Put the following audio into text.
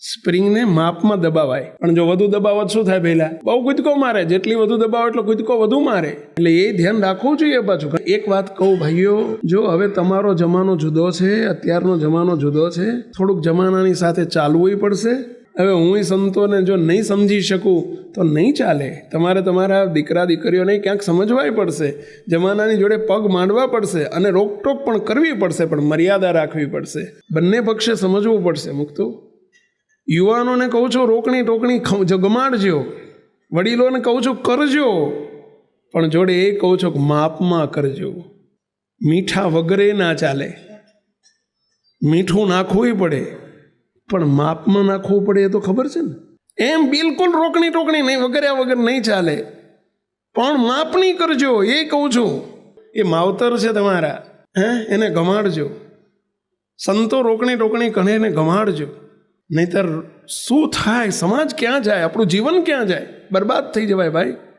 સ્પ્રિંગને માપમાં દબાવાય. પણ જો વધુ દબાવો શું થાય પહેલા? બહુ કૂદકો મારે. જેટલી વધુ દબાવો એટલો કૂદકો વધુ મારે. એટલે એ ધ્યાન રાખવું જોઈએ પાછું. એક વાત કહું ભાઈઓ, જો હવે તમારો જમાનો જુદો છે, અત્યારનો જમાનો જુદો છે, થોડુંક જમાનાની સાથે ચાલવું પડશે. હવે હું સંતોને જો નહીં સમજી શકું, તો નહીં ચાલે. તમારે તમારા દીકરા દીકરીઓને ક્યાંક સમજવાય પડશે. જમાનાની જોડે પગ માંડવા પડશે અને રોકટોક પણ કરવી પડશે, પણ મર્યાદા રાખવી પડશે. બંને પક્ષે સમજવું પડશે, મુક્તો? યુવાનોને કહું છું, રોકણી ટોકણી ગમાડજો. વડીલોને કહું છું, કરજો. પણ જોડે એ કહું છું કે માપમાં કરજો. મીઠા વગરે ના ચાલે. મીઠું નાખવું પડે. પણ માપમાં નાખવું પડે એ તો ખબર છે ને. એમ બિલકુલ રોકણી ટોકણી નહીં વગર્યા વગર નહીં ચાલે. પણ માપની કરજો, એ કહું છું. એ માવતર છે તમારા. હે, એને ગમાડજો. સંતો રોકણી ટોકણી કણે એને ગમાડજો. નહીતર શું થાય? સમાજ ક્યાં જાય? આપણું જીવન ક્યાં જાય? બરબાદ થઈ જવાય ભાઈ.